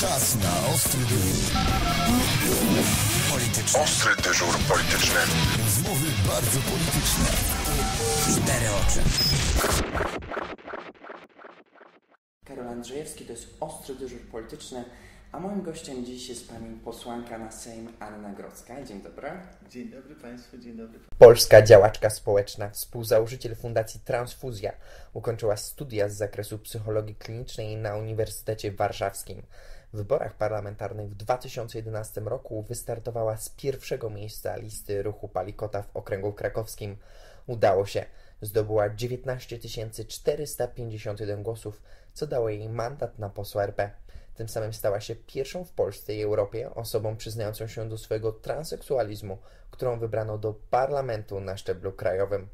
Czas na ostry dyżur polityczny. Ostry dyżur polityczny. Rozmowy bardzo polityczne. Cztery oczy. Karol Andrzejewski, to jest ostry dyżur polityczny, a moim gościem dziś jest pani posłanka na Sejm Anna Grodzka. Dzień dobry. Dzień dobry Państwu, dzień dobry. Polska działaczka społeczna, współzałożyciel Fundacji Transfuzja, ukończyła studia z zakresu psychologii klinicznej na Uniwersytecie Warszawskim. Wyborach parlamentarnych w 2011 roku wystartowała z pierwszego miejsca listy ruchu Palikota w okręgu krakowskim. Udało się. Zdobyła 19 451 głosów, co dało jej mandat na posła RP. Tym samym stała się pierwszą w Polsce i Europie osobą przyznającą się do swojego transseksualizmu, którą wybrano do parlamentu na szczeblu krajowym.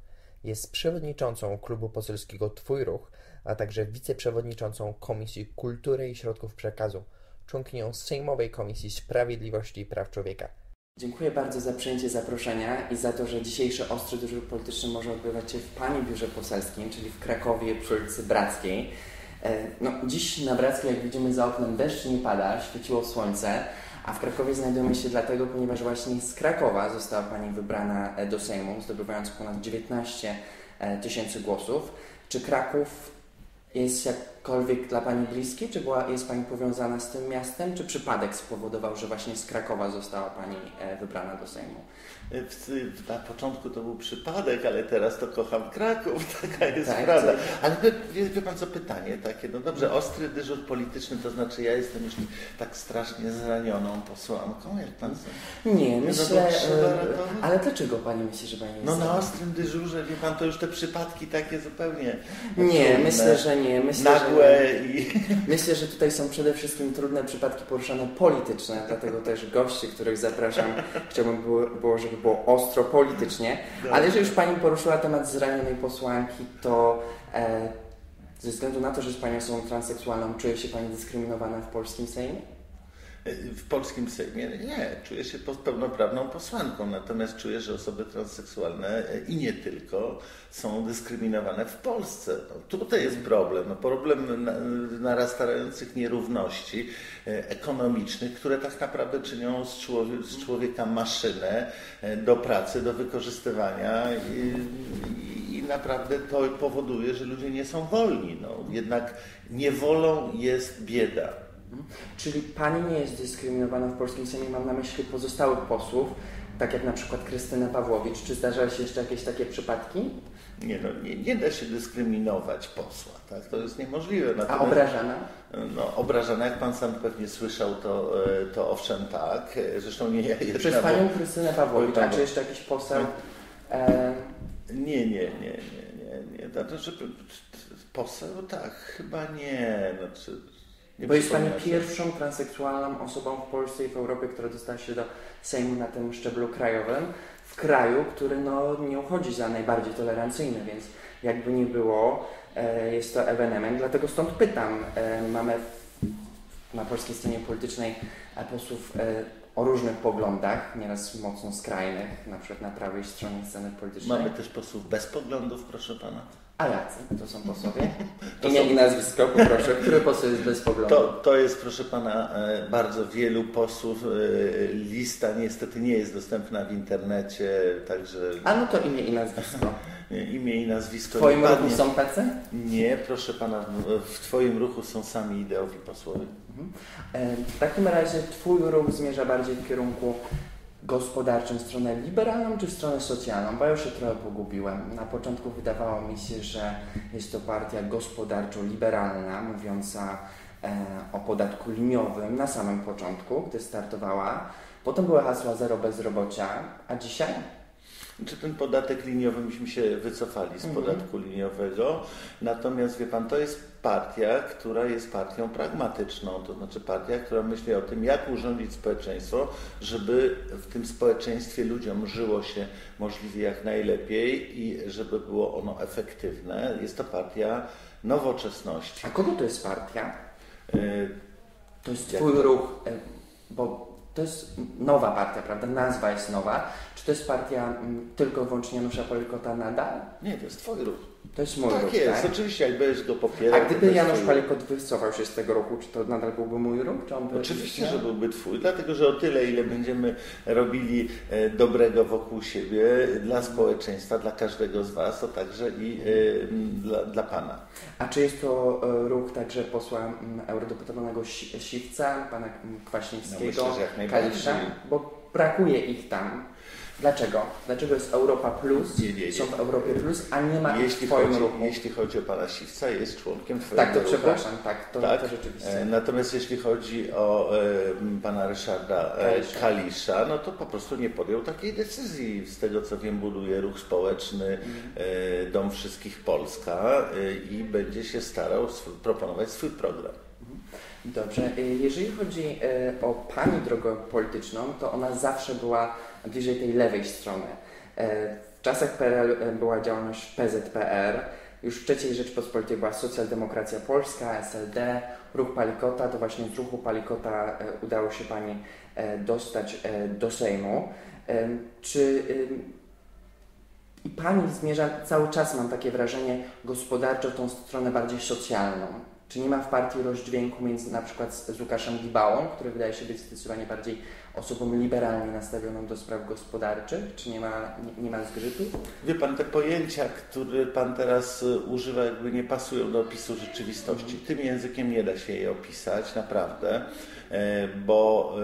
Jest przewodniczącą klubu poselskiego Twój Ruch, a także wiceprzewodniczącą Komisji Kultury i Środków Przekazu, członkinią Sejmowej Komisji Sprawiedliwości i Praw Człowieka. Dziękuję bardzo za przyjęcie zaproszenia i za to, że dzisiejszy ostry dyżur polityczny może odbywać się w Pani biurze poselskim, czyli w Krakowie przy ulicy Brackiej. E, No, dziś na Brackiej, jak widzimy za oknem, deszcz nie pada, świeciło słońce, a w Krakowie znajdujemy się dlatego, ponieważ właśnie z Krakowa została Pani wybrana e, do Sejmu, zdobywając ponad 19 e, tysięcy głosów. Czy Kraków jest jakkolwiek dla Pani bliski? Czy była, jest Pani powiązana z tym miastem? Czy przypadek spowodował, że właśnie z Krakowa została Pani e, wybrana do Sejmu? W, w, na początku to był przypadek, ale teraz to kocham Kraków, taka jest Tak, prawda. Ale wie, wie, Pan co, pytanie takie, no dobrze, ostry dyżur polityczny, to znaczy ja jestem już tak strasznie zranioną posłanką, jak Pan sądzi? Nie, bo myślę. e, ratować. ale dlaczego Pani myśli, że Pani jest? No na ostrym dyżurze, wie Pan, to już te przypadki takie zupełnie Nie, trudne, myślę, że nie. Myślę, nagłe że nie. i... Myślę, że tutaj są przede wszystkim trudne przypadki poruszane polityczne, dlatego też gości, których zapraszam, chciałbym było, było żeby było ostro politycznie. Ale jeżeli już Pani poruszyła temat zranionej posłanki, to e, ze względu na to, że jest Pani osobą transseksualną, czuje się Pani dyskryminowana w polskim Sejmie? W polskim Sejmie nie, czuję się pełnoprawną posłanką, natomiast czuję, że osoby transseksualne e, i nie tylko są dyskryminowane w Polsce. No, tutaj jest problem, no, problem na- narastających nierówności e, ekonomicznych, które tak naprawdę czynią z, człowie- z człowieka maszynę e, do pracy, do wykorzystywania i, i, i naprawdę to powoduje, że ludzie nie są wolni. No, jednak niewolą jest bieda. Czyli Pani nie jest dyskryminowana w polskim Sejmie, mam na myśli pozostałych posłów, tak jak na przykład Krystyna Pawłowicz. Czy zdarzały się jeszcze jakieś takie przypadki? Nie, no, nie, nie da się dyskryminować posła, tak? To jest niemożliwe. A Natomiast, obrażana? No, obrażana, jak pan sam pewnie słyszał, to, e, to owszem tak. E, Zresztą nie ja jedna, Przez bo- Panią Krystynę Pawłowicz, a czy jeszcze jakiś poseł? E, Nie, nie, nie, nie, nie, nie. Że poseł, tak, chyba nie. Znaczy, nie bo jest Pani pierwszą transseksualną osobą w Polsce i w Europie, która dostała się do Sejmu na tym szczeblu krajowym, w kraju, który no, nie uchodzi za najbardziej tolerancyjny, więc jakby nie było, e, jest to ewenement. Dlatego stąd pytam, e, mamy w, na polskiej scenie politycznej posłów e, o różnych poglądach, nieraz mocno skrajnych, na przykład na prawej stronie sceny politycznej. Mamy też posłów bez poglądów, proszę pana. A jacy to są posłowie? To Imię są- i nazwisko, poproszę. Który poseł jest bez poglądu? To, to jest, proszę pana, e, bardzo wielu posłów. e, Lista niestety nie jest dostępna w internecie, także A no to imię i nazwisko. imię i nazwisko W Twoim nie ruchu są tacy? Nie, proszę pana, w- Twoim ruchu są sami ideowi posłowie. E, W takim razie Twój ruch zmierza bardziej w kierunku gospodarczym, w stronę liberalną czy w stronę socjalną? Bo ja już się trochę pogubiłem. Na początku wydawało mi się, że jest to partia gospodarczo-liberalna, mówiąca e, o podatku liniowym na samym początku, gdy startowała. Potem były hasła zero bezrobocia, a dzisiaj? Czy ten podatek liniowy, myśmy się wycofali z Mhm. podatku liniowego, natomiast wie pan, to jest partia, która jest partią pragmatyczną, to znaczy partia, która myśli o tym, jak urządzić społeczeństwo, żeby w tym społeczeństwie ludziom żyło się możliwie jak najlepiej i żeby było ono efektywne. Jest to partia nowoczesności. A kogo to jest partia? Y, To jest Jak Twój ruch, e, bo to jest nowa partia, prawda? Nazwa jest nowa. Czy to jest partia mm, tylko wyłącznie Janusza Palikota nadal? Nie, to jest twój ruch. To jest mój Tak jest, tak? oczywiście, jak będziesz go popierał. A gdyby Janusz twój- Palikot wycofał się z tego ruchu, czy to nadal byłby mój ruch? Czy on by Oczywiście, że byłby Twój, dlatego że o tyle, ile będziemy robili e, dobrego wokół siebie dla społeczeństwa, dla każdego z Was, to także i e, dla, dla Pana. A czy jest to e, ruch także posła m, eurodeputowanego Si- Siwca, pana m, Kwaśniewskiego, No myślę, że jak najbardziej. Kalisza? Bo brakuje ich tam. Dlaczego? Dlaczego jest Europa Plus, Nie, nie, nie. są w Europie Plus, a nie ma Jeśli chodzi, ruchu? jeśli chodzi o Pana Siwca, jest członkiem Twojego Tak, to ruchu. przepraszam, tak, to, Tak, to rzeczywiście. E, Natomiast jeśli chodzi o e, pana Ryszarda e, Kalisza. Kalisza, no to po prostu nie podjął takiej decyzji. Z tego co wiem, buduje ruch społeczny Mhm. e, Dom Wszystkich Polska e, i będzie się starał proponować swój program. Dobrze, y, jeżeli chodzi y, o Pani drogę polityczną, to ona zawsze była bliżej tej lewej strony. Y, W czasach PRL była działalność PZPR, już w III Rzeczpospolitej była Socjaldemokracja Polska, SLD, Ruch Palikota, to właśnie z Ruchu Palikota udało się Pani dostać do Sejmu. Czy i Pani zmierza cały czas, mam takie wrażenie, gospodarczo tą stronę bardziej socjalną? Czy nie ma w partii rozdźwięku między na przykład z z Łukaszem Gibałą, który wydaje się być zdecydowanie bardziej osobą liberalnie nastawioną do spraw gospodarczych? Czy nie ma, nie, nie ma zgrzytu? Wie pan, te pojęcia, które pan teraz e, używa, jakby nie pasują do opisu rzeczywistości. Tym językiem nie da się je opisać, naprawdę, e, bo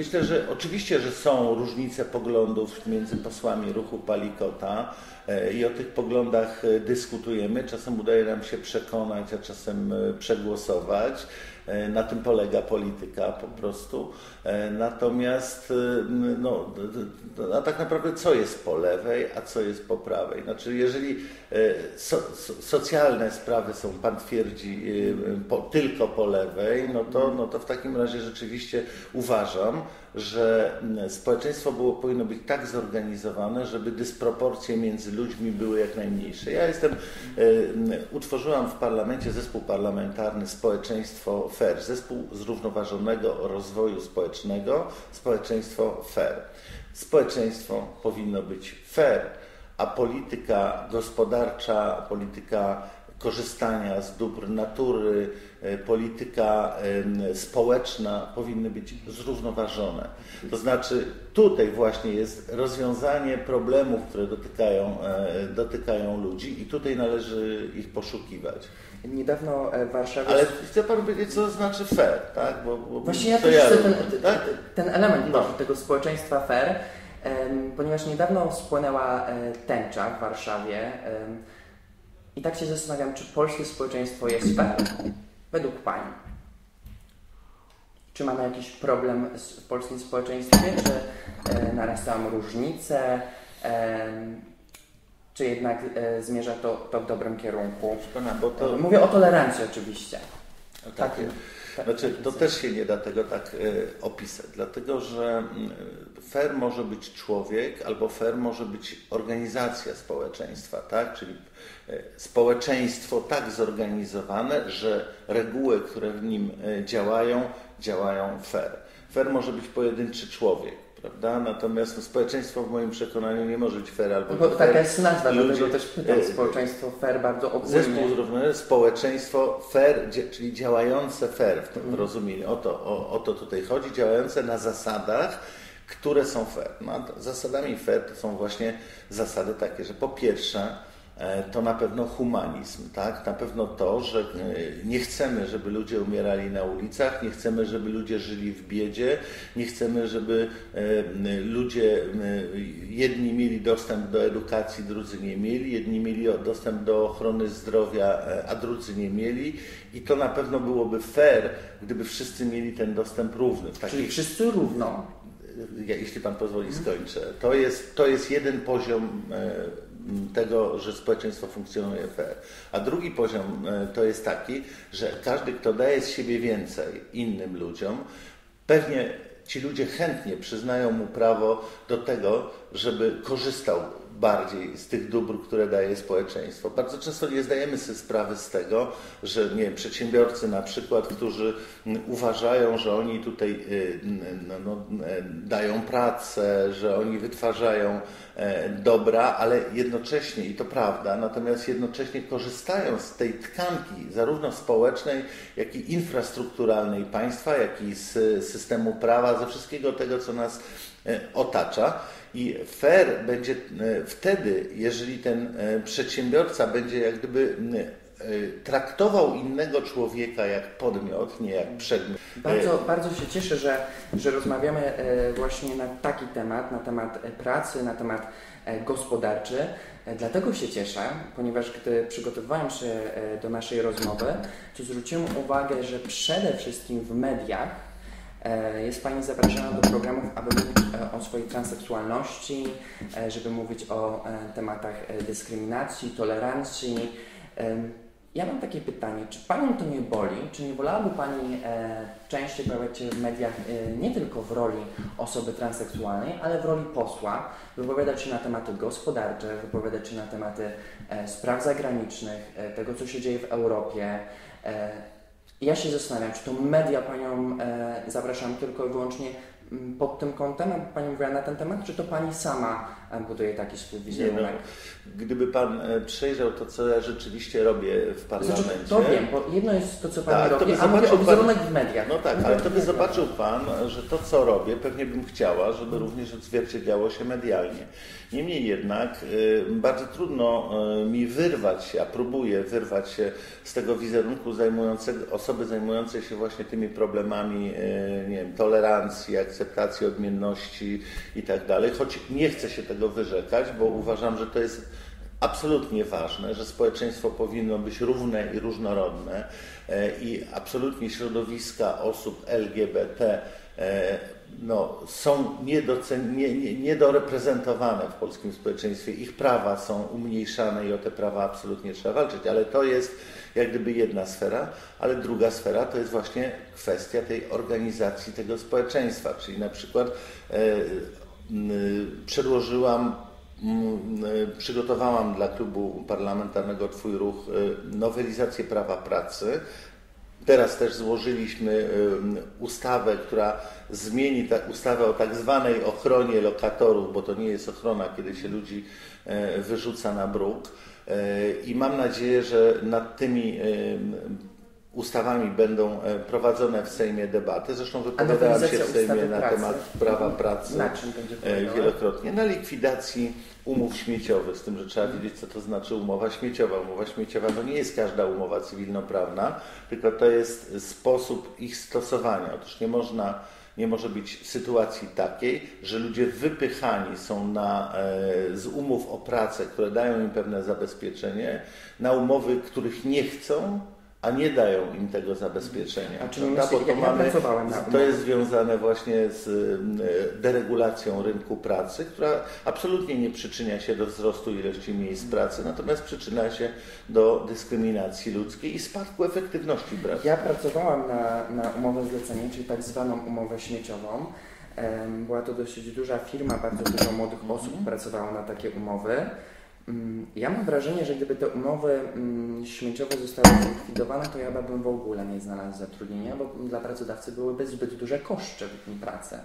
myślę, że oczywiście, że są różnice poglądów między posłami ruchu Palikota e, i o tych poglądach e, dyskutujemy. Czasem udaje nam się przekonać, a czasem e, przegłosować. E, Na tym polega polityka po prostu. E, Natomiast, e, no, a tak naprawdę co jest po lewej, a co jest po prawej? Znaczy, jeżeli so, so, socjalne sprawy są, pan twierdzi, po, tylko po lewej, no to, no to w takim razie rzeczywiście uważam, że społeczeństwo było, powinno być tak zorganizowane, żeby dysproporcje między ludźmi były jak najmniejsze. Ja jestem, utworzyłam w parlamencie zespół parlamentarny Społeczeństwo FAIR, zespół zrównoważonego rozwoju społecznego, społeczeństwo FAIR. Społeczeństwo powinno być fair, a polityka gospodarcza, polityka korzystania z dóbr natury, polityka em, społeczna powinny być zrównoważone. To znaczy tutaj właśnie jest rozwiązanie problemów, które dotykają, e, dotykają ludzi i tutaj należy ich poszukiwać. Niedawno e, w Warszawie... Ale chce Pan powiedzieć, co znaczy fair, tak? Bo, bo Właśnie ja też chcę ten, tak? ten element No. tego społeczeństwa fair, ponieważ niedawno spłynęła e, tęcza w Warszawie i tak się zastanawiam, czy polskie społeczeństwo jest fair według Pani? Czy mamy jakiś problem z, w polskim społeczeństwie? Czy e, narastają różnice? em, czy jednak e, zmierza to, to w dobrym kierunku? Pana, bo to... Mówię o tolerancji oczywiście. Tak, Tak, tak, znaczy, tak to jest. też się nie da tego tak e, opisać, dlatego że mm, fair może być człowiek, albo fair może być organizacja społeczeństwa, tak? Czyli e, społeczeństwo tak zorganizowane, że reguły, które w nim e, działają, działają fair. Fair może być pojedynczy człowiek. Prawda? Natomiast no, społeczeństwo w moim przekonaniu nie może być fair albo Bo fair. taka jest nazwa, Ludzie- dlatego też pytam. e, Społeczeństwo fair bardzo ogólnie. Zespół zrównoważony, społeczeństwo fair, czyli działające fair w tym Mhm. rozumieniu. O to, o, o to tutaj chodzi, działające na zasadach, które są fair. No, zasadami fair to są właśnie zasady takie, że po pierwsze e, to na pewno humanizm, tak? Na pewno to, że e, nie chcemy, żeby ludzie umierali na ulicach, nie chcemy, żeby ludzie żyli w biedzie, nie chcemy, żeby e, ludzie jedni mieli dostęp do edukacji, drudzy nie mieli, jedni mieli dostęp do ochrony zdrowia, e, a drudzy nie mieli i to na pewno byłoby fair, gdyby wszyscy mieli ten dostęp równy. W Czyli wszyscy równo. jeśli Pan pozwoli, skończę. To jest, to jest jeden poziom e, tego, że społeczeństwo funkcjonuje fair. A drugi poziom e, to jest taki, że każdy, kto daje z siebie więcej innym ludziom, pewnie ci ludzie chętnie przyznają mu prawo do tego, żeby korzystał bardziej z tych dóbr, które daje społeczeństwo. Bardzo często nie zdajemy sobie sprawy z tego, że nie wiem, przedsiębiorcy na przykład, którzy uważają, że oni tutaj y, no, no, dają pracę, że oni wytwarzają e, dobra, ale jednocześnie, i to prawda, natomiast jednocześnie korzystają z tej tkanki, zarówno społecznej, jak i infrastrukturalnej państwa, jak i z systemu prawa, ze wszystkiego tego, co nas otacza. I fair będzie e, wtedy, jeżeli ten e, przedsiębiorca będzie jak gdyby traktował innego człowieka jak podmiot, nie jak przedmiot. Bardzo, bardzo się cieszę, że, że rozmawiamy właśnie na taki temat, na temat pracy, na temat gospodarczy. Dlatego się cieszę, ponieważ gdy przygotowywałem się do naszej rozmowy, to zwróciłem uwagę, że przede wszystkim w mediach E, jest Pani zapraszana do programów, aby mówić e, o swojej transseksualności, e, żeby mówić o tematach dyskryminacji, tolerancji. Ja mam takie pytanie, czy Panią to nie boli? Czy nie wolałaby Pani częściej pojawiać się w mediach nie tylko w roli osoby transseksualnej, ale w roli posła, wypowiadać się na tematy gospodarcze, wypowiadać się na tematy spraw zagranicznych, tego co się dzieje w Europie, ja się zastanawiam, czy to media Panią e, zapraszam tylko i wyłącznie pod tym kątem, aby Pani mówiła na ten temat, czy to Pani sama e, buduje taki swój wizerunek? No, gdyby Pan e, przejrzał to, co ja rzeczywiście robię w parlamencie... Znaczy, to wiem, bo jedno jest to, co Pani tak, robi, a mówię o wizerunek pan, w mediach. No tak, ale to by zobaczył Pan, że to, co robię, pewnie bym chciała, żeby również odzwierciedlało się medialnie. Niemniej jednak y, bardzo trudno mi wyrwać się, a próbuję wyrwać się z tego wizerunku zajmującego, osoby zajmującej się właśnie tymi problemami nie wiem, tolerancji, akceptacji odmienności i tak dalej, choć nie chcę się tego wyrzekać, bo uważam, że to jest absolutnie ważne, że społeczeństwo powinno być równe i różnorodne i absolutnie środowiska osób LGBT no, są niedocen, nie, nie, niedoreprezentowane w polskim społeczeństwie. Ich prawa są umniejszane i o te prawa absolutnie trzeba walczyć, ale to jest jak gdyby jedna sfera, ale druga sfera to jest właśnie kwestia tej organizacji tego społeczeństwa, czyli na przykład e, przedłożyłam przygotowałam dla klubu parlamentarnego Twój Ruch e, nowelizację prawa pracy, Teraz też złożyliśmy ustawę, która zmieni ta, ustawę o tak zwanej ochronie lokatorów, bo to nie jest ochrona, kiedy się ludzi e, wyrzuca na bruk. E, I mam nadzieję, że nad tymi ustawami będą e, prowadzone w Sejmie debaty. Zresztą wypowiadałem się w Sejmie na pracy. temat prawa pracy na wielokrotnie. Na likwidacji umów śmieciowych, z tym, że trzeba wiedzieć, co to znaczy umowa śmieciowa. Umowa śmieciowa to nie jest każda umowa cywilnoprawna, tylko to jest sposób ich stosowania. Otóż nie można nie może być sytuacji takiej, że ludzie wypychani są na, e, z umów o pracę, które dają im pewne zabezpieczenie, na umowy, których nie chcą, a nie dają im tego zabezpieczenia. A czyli myśli, Bo to, mamy, to jest związane właśnie z e, deregulacją rynku pracy, która absolutnie nie przyczynia się do wzrostu ilości miejsc pracy, natomiast przyczynia się do dyskryminacji ludzkiej i spadku efektywności pracy. Ja pracowałam na, na umowę zlecenie, czyli tak zwaną umowę śmieciową. Była to dosyć duża firma, bardzo dużo młodych osób mhm. pracowało na takie umowy. Mm, ja mam wrażenie, że gdyby te umowy mm, śmieciowe zostały zlikwidowane, to ja bym w ogóle nie znalazł zatrudnienia, bo dla pracodawcy byłyby zbyt duże koszty pracy.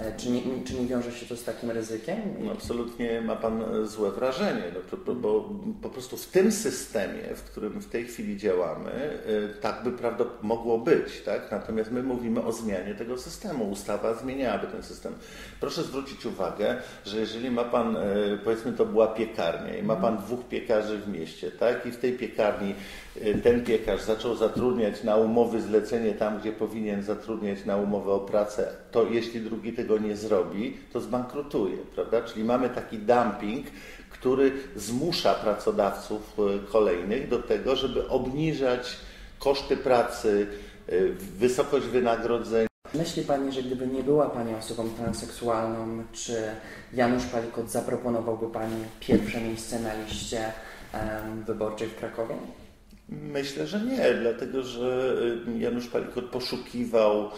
E, czy nie, czy nie wiąże się to z takim ryzykiem? No, absolutnie ma Pan e, złe wrażenie, no, bo po prostu w tym systemie, w którym w tej chwili działamy, e, tak by prawda mogło być, tak? natomiast my mówimy o zmianie tego systemu. Ustawa zmieniałaby ten system. Proszę zwrócić uwagę, że jeżeli ma Pan, powiedzmy to była piekarnia i ma Pan dwóch piekarzy w mieście, tak? i w tej piekarni ten piekarz zaczął zatrudniać na umowy zlecenie tam, gdzie powinien zatrudniać na umowę o pracę, to jeśli drugi tego nie zrobi, to zbankrutuje, prawda? Czyli mamy taki dumping, który zmusza pracodawców e, kolejnych do tego, żeby obniżać koszty pracy, e, wysokość wynagrodzenia. Myśli Pani, że gdyby nie była Pani osobą transseksualną, czy Janusz Palikot zaproponowałby Pani pierwsze miejsce na liście wyborczej w Krakowie? Myślę, że nie, dlatego że y, Janusz Palikot poszukiwał e,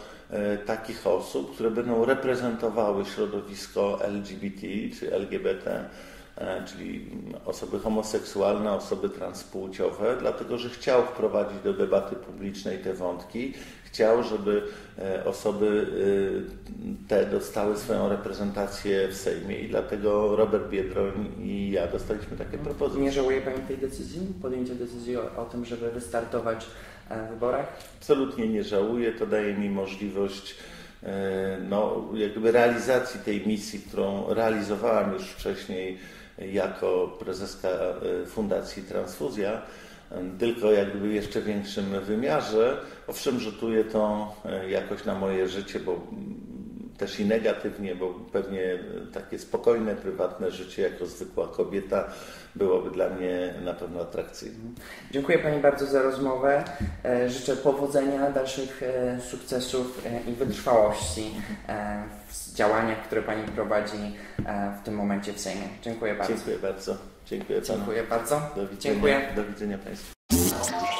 takich osób, które będą reprezentowały środowisko LGBT czy LGBT e, czyli osoby homoseksualne, osoby transpłciowe, dlatego że chciał wprowadzić do debaty publicznej te wątki, chciał, żeby e, osoby e, te dostały swoją reprezentację w Sejmie i dlatego Robert Biedroń i ja dostaliśmy takie propozycje. Nie żałuje Pani tej decyzji, podjęcia decyzji o, o tym, żeby wystartować wyborach? Absolutnie nie żałuję, to daje mi możliwość no, jakby realizacji tej misji, którą realizowałam już wcześniej jako prezeska Fundacji Transfuzja, tylko jakby jeszcze większym wymiarze. Owszem, rzutuje to jakoś na moje życie, bo też i negatywnie, bo pewnie takie spokojne, prywatne życie jako zwykła kobieta byłoby dla mnie na pewno atrakcyjne. Dziękuję Pani bardzo za rozmowę. Życzę powodzenia, dalszych sukcesów i wytrwałości w działaniach, które Pani prowadzi w tym momencie w Sejmie. Dziękuję bardzo. Dziękuję bardzo. Dziękuję. Dziękuję bardzo. Do widzenia. Do widzenia Państwu.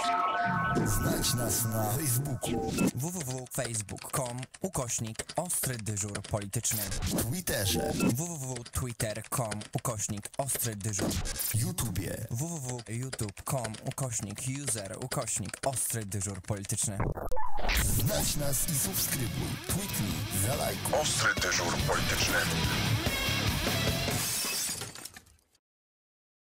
Znajdź nas na Facebooku, www.facebook.com ukośnik Ostry Dyżur Polityczny Twitterze, www.twitter.com ukośnik Ostry Dyżur YouTubie. www.youtube.com ukośnik user ukośnik Ostry Dyżur Polityczny Znajdź nas i subskrybuj. Tweetnij, zalajkuj. Ostry dyżur polityczny.